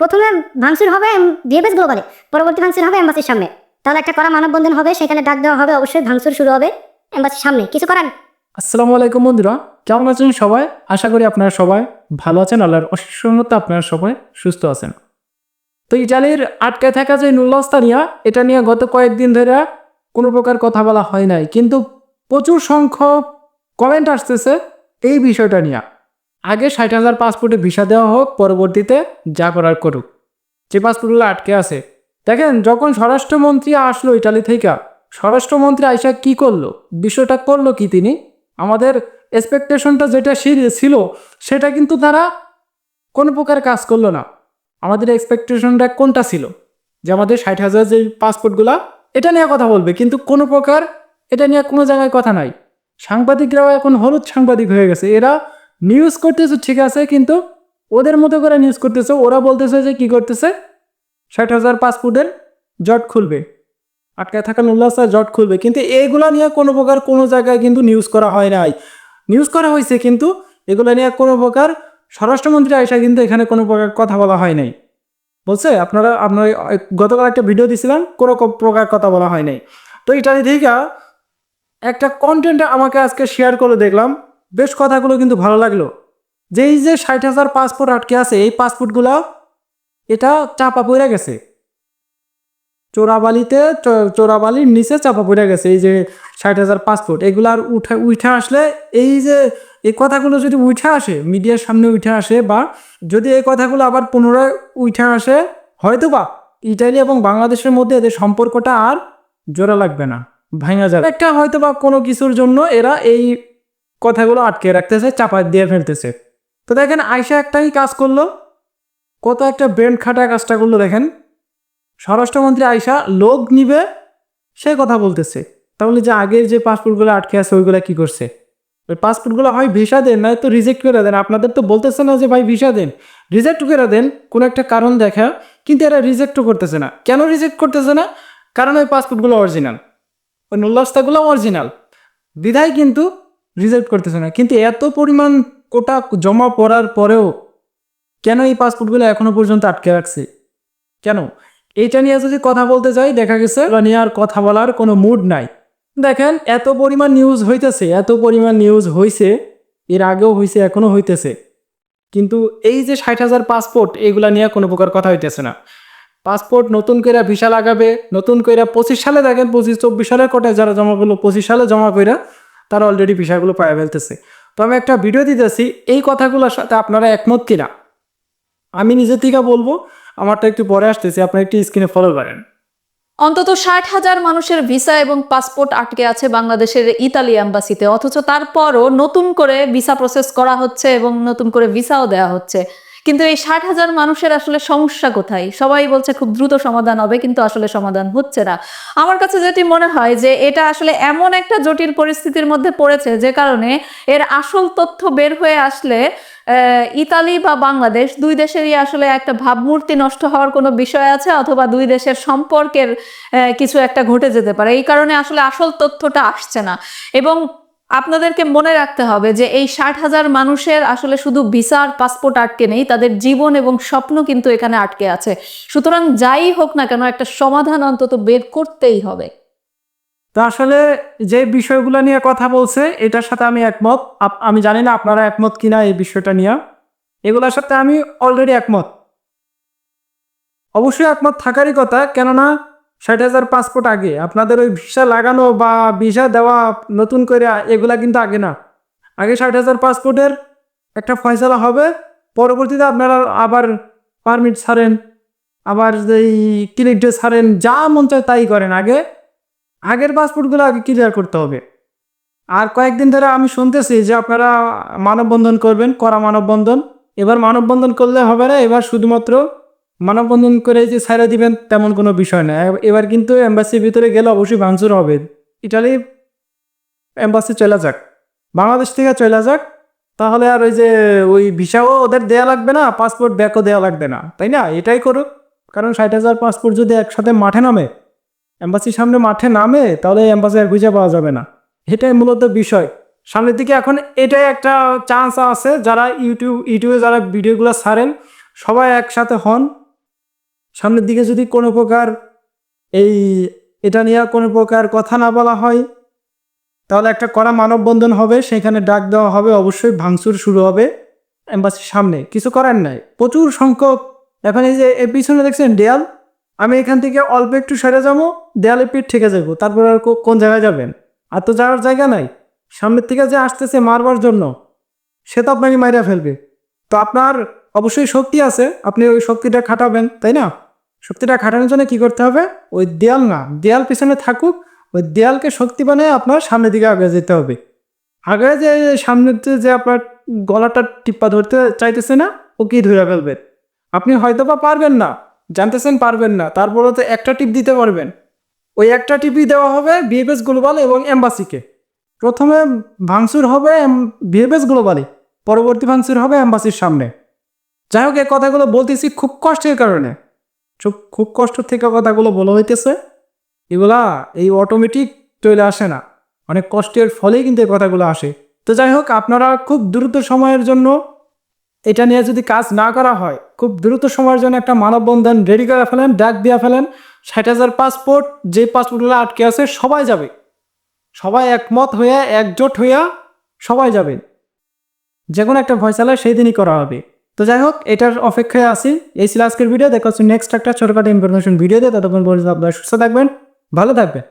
প্রথমে ভাঙচুর হবে ডিএফএস গ্লোবালে পরবর্তী ভাঙচুর হবে এম্বাসির সামনে। তাহলে একটা কড়া মানববন্ধন হবে, সেখানে ডাক দেওয়া হবে, অবশ্যই ভাঙচুর শুরু হবে এম্বাসির সামনে। কিছু করার? আসসালামু আলাইকুম বন্ধুরা, কেমন আছেন সবাই? আশা করি আপনারা সবাই ভালো আছেন, আল্লাহর রহমতে আপনারা সবাই সুস্থ আছেন। তো ইটালির আটকে থাকা যে নুল্লাস্তানিয়া এটা নিয়ে গত কয়েকদিন ধরে কোনো প্রকার কথা বলা হয় নাই। কিন্তু প্রচুর সংখ্যক কমেন্ট আসতেছে এই বিষয়টা নিয়ে। আগে ষাট হাজার পাসপোর্টে ভিসা দেওয়া হোক, পরবর্তীতে যা করার করুক। যে পাসপোর্টগুলো আটকে আছে। দেখেন, যখন স্বরাষ্ট্রমন্ত্রী আসলো ইটালি থেকে স্বরাষ্ট্রমন্ত্রী আইসা কি করল? বিষয়টা করল কি তিনি? আমাদের এক্সপেকটেশনটা যেটা ছিল, সেটা কিন্তু তারা কোনো প্রকার কাজ করল না। আমাদের এক্সপেকটেশনটা কোনটা ছিল? যে আমাদের ষাট হাজার যে পাসপোর্টগুলা, এটা নিয়ে কথা বলবে, কিন্তু কোনো প্রকার এটা নিয়ে কোনো জায়গায় কথা নাই। সাংবাদিকরাও এখন হলুদ সাংবাদিক হয়ে গেছে। এরা নিউজ করতেছো, ঠিক আছে, কিন্তু ওদের মতো করে নিউজ করতেছে, ওরা বলতেছে যে কি করতেছে? ষাট হাজার পাসপোর্টের জট খুলবে। আটকায় থাকা উল্লাসা জট খুলবে। কিন্তু এইগুলা নিয়ে কোনো প্রকার কোনো জায়গায় কিন্তু নিউজ করা হয় নাই। নিউজ করা হয়েছে, কিন্তু এগুলো নিয়ে কোনো প্রকার স্বরাষ্ট্রমন্ত্রী আয়সা কিন্তু এখানে কোনো প্রকার কথা বলা হয় নাই। বলছে, আপনারা, আপনার গতকাল একটা ভিডিও দিছিলাম, কোনো প্রকার কথা বলা হয় নাই। তো এটা থেকে একটা কন্টেন্ট আমাকে আজকে শেয়ার করে দেখলাম। বেশ কথাগুলো কিন্তু ভালো লাগল। যে এই যে ষাট হাজার পাসপোর্ট আটকে আছে, এই পাসপোর্টগুলো এটা চাপা পড়ে গেছে। চোরাবালিতে চোরাবালির নিচে চাপা পড়ে গেছে এই যে ষাট হাজার পাসপোর্ট এগুলো আর উঠে উঠে আসলে এই যে, এই কথাগুলো যদি উঠে আসে, মিডিয়ার সামনে উঠে আসে বা যদি এই কথাগুলো আবার পুনরায় উঠে আসে হয়তো বা ইটালি এবং বাংলাদেশের মধ্যে এদের সম্পর্কটা আর জোড়া লাগবে না, ভাঙা যাবে একটা হয়তো বা কোনো কিছুর জন্য এরা এই কথাগুলো আটকে রাখতেছে, চাপা দিয়ে ফেলতেছে। তো দেখেন আয়সা একটাই কাজ করল। কত একটা ব্রেন খাটা কাজটা করল, দেখেন। স্বরাষ্ট্রমন্ত্রী আয়সা লোক নিবে, সে কথা বলতেছে। তাহলে যে আগের যে পাসপোর্টগুলো আটকে আছে, ওইগুলো কি করছে? ওই পাসপোর্টগুলো হয় ভিসা দেন, না তো রিজেক্ট করে দেন। আপনাদের তো বলতেছে না যে, ভাই, ভিসা দেন। রিজেক্ট করে দেন, কোনো একটা কারণ দেখা, কিন্তু এরা রিজেক্টও করতেছে না। কেন রিজেক্ট করতেছে না? কারণ ওই পাসপোর্টগুলো অরিজিনাল। ওই নুল্লাস্তাগুলো অরিজিনাল। বিধায় কিন্তু রিজেক্ট করতেছে না। কিন্তু এত পরিমাণ কোটা জমা পড়ার পরেও কেন এই পাসপোর্টগুলো এখনও পর্যন্ত আটকে রাখছে? কেন? এইটা নিয়ে যদি কথা বলতে যাই, দেখা গেছে নিয়ে আর কথা বলার কোনো মুড নাই। দেখেন, এত পরিমাণ নিউজ হইতেছে, এত পরিমাণ নিউজ হইছে, এর আগেও হইছে, এখনও হইতেছে। কিন্তু এই যে ষাট হাজার পাসপোর্ট, এগুলা নিয়ে কোনো প্রকার কথা হইতেছে না। পাসপোর্ট নতুন কইরা ভিসা লাগাবে, নতুন কইরা পঁচিশ সালে দেখেন, পঁচিশ, চব্বিশ সালের কোটায় যারা জমা করল, পঁচিশ সালে জমা করে তারা অলরেডি বিষয়গুলো পায়ে ফেলতেছে। তো আমি একটা ভিডিও দিতেছি, এই কথাগুলোর সাথে আপনারা একমত কিনা? আমি নিজে থেকে বলব, আমারটা একটু পরে আসতেছি, আপনারা একটু স্ক্রিনে ফলো করেন। অন্তত ষাট হাজার মানুষের ভিসা এবং পাসপোর্ট আটকে আছে বাংলাদেশের ইতালি অ্যাম্বাসিতে অথচ তারপরও নতুন করে ভিসা প্রসেস করা হচ্ছে এবং নতুন করে ভিসাও দেওয়া হচ্ছে। কিন্তু এই ষাট হাজার মানুষের আসলে সমস্যা কোথায়? সবাই বলছে খুব দ্রুত সমাধান হবে, কিন্তু আসলে সমাধান হচ্ছে না। আমার কাছে যেটি মনে হয় যে এটা আসলে এমন একটা জটিল পরিস্থিতির মধ্যে পড়েছে যে কারণে এর আসল তথ্য বের হয়ে আসলে ইতালি বা বাংলাদেশ দুই দেশেরই আসলে একটা ভাবমূর্তি নষ্ট হওয়ার কোনো বিষয় আছে অথবা দুই দেশের সম্পর্কের কিছু একটা ঘটে যেতে পারে। এই কারণে আসলে আসল তথ্যটা আসছে না। এবং আপনাদেরকে মনে রাখতে হবে যে এই ষাট হাজার মানুষের আসলে শুধু ভিসা আর পাসপোর্ট আটকে নেই, তাদের জীবন এবং স্বপ্ন কিন্তু এখানে আটকে আছে। সুতরাং যাই হোক না কেন, একটা সমাধান অন্তত বের করতেই হবে। তা আসলে যে বিষয়গুলো নিয়ে কথা বলছে, এটার সাথে আমি একমত। আমি জানি না আপনারা একমত কিনা এই বিষয়টা নিয়ে। এগুলোর সাথে আমি অলরেডি একমত। অবশ্যই একমত থাকারই কথা, কেননা ষাট হাজার পাসপোর্ট আগে। আপনাদের ওই ভিসা লাগানো বা ভিসা দেওয়া নতুন করে এগুলা কিন্তু আগে না। আগে ষাট হাজার পাসপোর্টের একটা ফয়সালা হবে, পরবর্তীতে আপনারা আবার পারমিট ছাড়েন, আবার এই ক্লিক ডে ছাড়েন, যা মন চায় তাই করেন। আগে, আগের পাসপোর্টগুলো আগে ক্লিয়ার করতে হবে। আর কয়েকদিন ধরে আমি শুনতেছি যে আপনারা মানববন্ধন করবেন করা মানববন্ধন। এবার মানববন্ধন করলে হবে না, এবার শুধুমাত্র মানববন্ধন করে যে ছাইরা দিবেন তেমন কোনো বিষয় না। এবার কিন্তু এম্বাসির ভিতরে গেলে অবশ্যই ভাঙচুর হবে। ইটালি এম্বাসি চলে যাক। বাংলাদেশ থেকে চলে যাক। তাহলে আর ওই যে ওই ভিসাও ওদের দেয়া লাগবে না পাসপোর্ট ব্যাকও দেওয়া লাগবে না। তাই না? এটাই করুক। কারণ ষাট হাজার পাসপোর্ট যদি একসাথে মাঠে নামে এম্বাসির সামনে মাঠে নামে, তাহলে এম্বাসি আর খুঁজে পাওয়া যাবে না। এটাই মূলত বিষয়। সামনের দিকে এখন এটাই একটা চান্স আছে, যারা ইউটিউব, ইউটিউবে যারা ভিডিওগুলো ছাড়েন, সবাই একসাথে হন। সামনের দিকে যদি কোনো প্রকার এই এটা নিয়ে কোনো প্রকার কথা না বলা হয়, তাহলে একটা কড়া মানববন্ধন হবে, সেখানে ডাক দেওয়া হবে, অবশ্যই ভাঙচুর শুরু হবে এম্বাসির সামনে। কিছু করার নাই। প্রচুর সংখ্যক, এখন এই যে এর পিছনে দেখছেন দেয়াল, আমি এখান থেকে অল্প একটু সেরে যাব, দেয়ালে পিঠ থেকে যাব, তারপর আর কোন জায়গায় যাবেন? আর তো যাওয়ার জায়গা নাই। সামনের থেকে যে আসতেছে মারবার জন্য, সে তো আপনাকে মাইরা ফেলবে। তো আপনার অবশ্যই শক্তি আছে, আপনি ওই শক্তিটা খাটাবেন, তাই না? শক্তিটা খাটানোর জন্য কি করতে হবে? ওই দেয়াল না, দেয়াল পিছনে থাকুক, ওই দেয়ালকে শক্তি বানিয়ে আপনার সামনের দিকে আগে যেতে হবে। আগে যে সামনের যে- আপনার গলাটা টিপ্পা ধরতে চাইতেছে না ও কি ধরে ফেলবে আপনি হয়তো বা পারবেন না, জানতেছেন পারবেন না তারপরে তো একটা টিপ দিতে পারবেন। ওই একটা টিপই দেওয়া হবে বিএফএস গ্লোবাল এবং এম্বাসিকে। প্রথমে ভাঙচুর হবে বিএফএস গ্লোবালি, পরবর্তী ভাঙচুর হবে এম্বাসির সামনে। যাই হোক, এই কথাগুলো বলতেছি খুব কষ্টের কারণে। খুব খুব কষ্ট থেকে কথাগুলো বলা হইতেছে। এগুলা এই অটোমেটিক চলে আসে না। অনেক কষ্টের ফলেই কিন্তু এই কথাগুলো আসে। তো যাই হোক, আপনারা খুব দ্রুত সময়ের জন্য এটা নিয়ে যদি কাজ না করা হয়, খুব দ্রুত সময়ের জন্য একটা মানববন্ধন রেডি করে ফেলেন, ডাক দিয়ে ফেলেন। ষাট হাজার পাসপোর্ট যে পাসপোর্টগুলো আটকে আছে, সবাই যাবে। সবাই একমত হইয়া একজোট হইয়া সবাই যাবে। যে কোনো একটা ফয়সালা সেই দিনই করা হবে। তো যাই হোক, এটার অপেক্ষায় আছি। এই ছিল আজকের ভিডিও দেখা হচ্ছে নেক্সট একটা ছোটখাটো ইনফরমেশন ভিডিও দিয়ে ততক্ষণ পর্যন্ত আপনারা সুস্থ থাকবেন, ভালো থাকবেন।